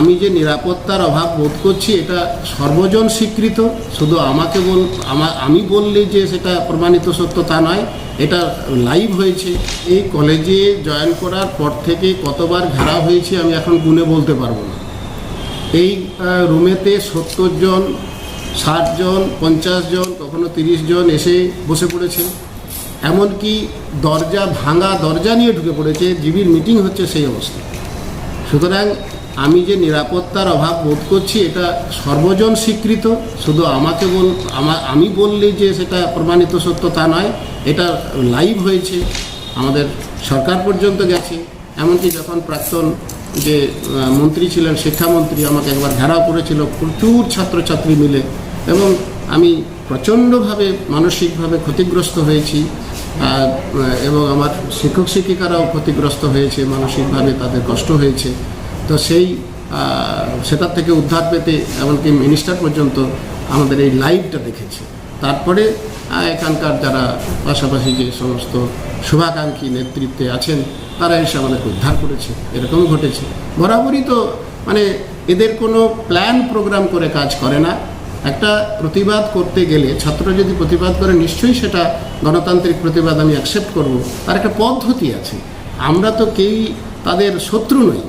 আমি যে নিরাপত্তার অভাব বোধ করছি, এটা সর্বজন স্বীকৃত। শুধু আমাকে বল আমা- বললে যে সেটা প্রমাণিত সত্য তা নয়, এটা লাইভ হয়েছে। এই কলেজে জয়েন করার পর থেকে কতবার ঘেরা হয়েছে আমি এখন গুণে বলতে পারব না। এই রুমেতে সত্তর জন, ষাট জন, পঞ্চাশ জন, কখনো তিরিশ জন এসে বসে পড়েছে। এমনকি দরজা ভাঙা দরজা নিয়ে ঢুকে পড়েছে, জিবির মিটিং হচ্ছে সেই অবস্থা। সুতরাং আমি যে নিরাপত্তার অভাব বোধ করছি, এটা সর্বজন স্বীকৃত। শুধু আমাকে বল, আমা বললে যে সেটা প্রমাণিত সত্য তা নয়, এটা লাইভ হয়েছে, আমাদের সরকার পর্যন্ত গেছে। এমনকি যখন প্রাক্তন যে মন্ত্রী ছিলেন, শিক্ষামন্ত্রী আমাকে একবার ঘেরাও করেছিল, প্রচুর ছাত্রছাত্রী মিলে। এবং আমি প্রচণ্ডভাবে মানসিকভাবে ক্ষতিগ্রস্ত হয়েছি এবং আমার শিক্ষক শিক্ষিকারাও ক্ষতিগ্রস্ত হয়েছে, মানসিকভাবে তাদের কষ্ট হয়েছে। তো সেই সেটার থেকে উদ্ধার পেতে এমনকি মিনিস্টার পর্যন্ত আমাদের এই লাইভটা দেখেছে। তারপরে এখানকার যারা পাশাপাশি যে সমস্ত শুভাকাঙ্ক্ষী নেতৃত্বে আছেন, তারা এসে আমাদেরকে উদ্ধার করেছে। এরকম ঘটেছে। বরাবরই তো মানে এদের কোনো প্ল্যান প্রোগ্রাম করে কাজ করে না। একটা প্রতিবাদ করতে গেলে ছাত্র যদি প্রতিবাদ করে, নিশ্চয়ই সেটা গণতান্ত্রিক প্রতিবাদ আমি অ্যাকসেপ্ট করব। তার একটা পদ্ধতি আছে। আমরা তো কেউই তাদের শত্রু নই।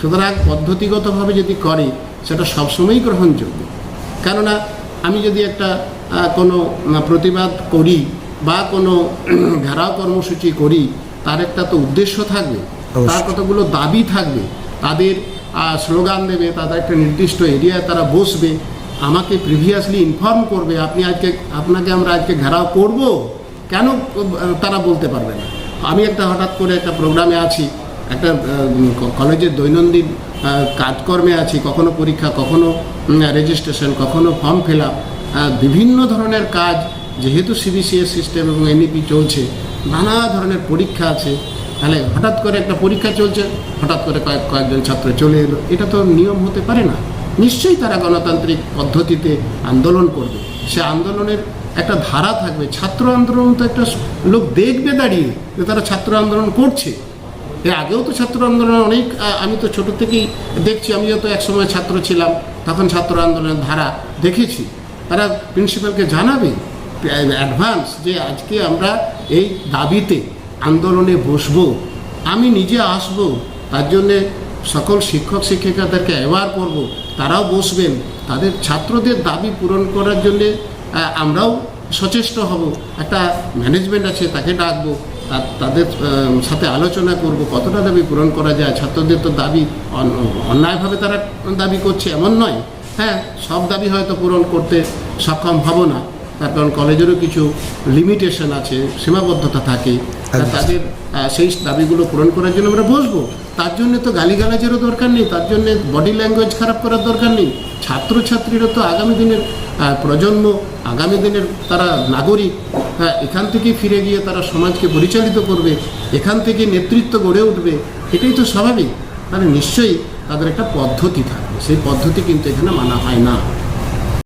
সুতরাং পদ্ধতিগতভাবে যদি করে সেটা সবসময়ই গ্রহণযোগ্য। কেননা আমি যদি একটা কোনো প্রতিবাদ করি বা কোনো ঘেরাও কর্মসূচি করি তার একটা তো উদ্দেশ্য থাকবে তার কতগুলো দাবি থাকবে তাদের স্লোগান দেবে তাদের একটা নির্দিষ্ট এরিয়ায় তারা বসবে আমাকে প্রিভিয়াসলি ইনফর্ম করবে আপনি আজকে আপনাকে আমরা আজকে ঘেরাও করব? কেন তারা বলতে পারবে না? আমি একটা হঠাৎ করে একটা প্রোগ্রামে আছি একটা কলেজের দৈনন্দিন কাজকর্মে আছি, কখনো পরীক্ষা, কখনো রেজিস্ট্রেশন কখনো ফর্ম ফিল বিভিন্ন ধরনের কাজ, যেহেতু সিবিসিএস সিস্টেম এবং এনইপি চলছে, নানা ধরনের পরীক্ষা আছে, তাহলে হঠাৎ করে একটা পরীক্ষা চলছে, হঠাৎ করে কয়েক, কয়েকজন ছাত্র চলে এলো, এটা তো নিয়ম হতে পারে না। নিশ্চয়ই তারা গণতান্ত্রিক পদ্ধতিতে আন্দোলন করবে। সে আন্দোলনের একটা ধারা থাকবে। ছাত্র আন্দোলন তো একটা লোক দেখবে দাঁড়িয়ে যে তারা ছাত্র আন্দোলন করছে। এর আগেও তো ছাত্র আন্দোলন অনেক আমি তো ছোট থেকেই দেখছি, আমিও তো একসময় ছাত্র ছিলাম, তখন ছাত্র আন্দোলনের ধারা দেখেছি। তারা প্রিন্সিপালকে জানাবে অ্যাডভান্স যে আজকে আমরা এই দাবিতে আন্দোলনে বসবো, আমি নিজে আসব, তার জন্যে সকল শিক্ষক শিক্ষিকাদেরকে অ্যাওয়ার করব, তারাও বসবেন, তাদের ছাত্রদের দাবি পূরণ করার জন্যে আমরাও সচেষ্ট হব, একটা ম্যানেজমেন্ট আছে, তাকে ডাকবো তাদের সাথে আলোচনা করব কতটা দাবি পূরণ করা যায়? ছাত্রদের তো দাবি অন্যায়ভাবে তারা দাবি করছে এমন নয়। হ্যাঁ সব দাবি হয়তো পূরণ করতে সক্ষম হব না। তার কারণ কলেজেরও কিছু লিমিটেশন আছে সীমাবদ্ধতা থাকে। তাদের সেই দাবিগুলো পূরণ করার জন্য আমরা বসবো। তার জন্য তো গালিগালাজেরও দরকার নেই তার জন্য বডি ল্যাঙ্গুয়েজ খারাপ করার দরকার নেই। ছাত্রছাত্রীরা তো আগামী দিনের প্রজন্ম আগামী দিনের তারা নাগরিক। হ্যাঁ এখান থেকে ফিরে গিয়ে তারা সমাজকে পরিচালিত করবে, এখান থেকে নেতৃত্ব গড়ে উঠবে, এটাই তো স্বাভাবিক। মানে নিশ্চয়ই তাদের একটা পদ্ধতি থাকবে। সেই পদ্ধতি কিন্তু এখানে মানা হয় না।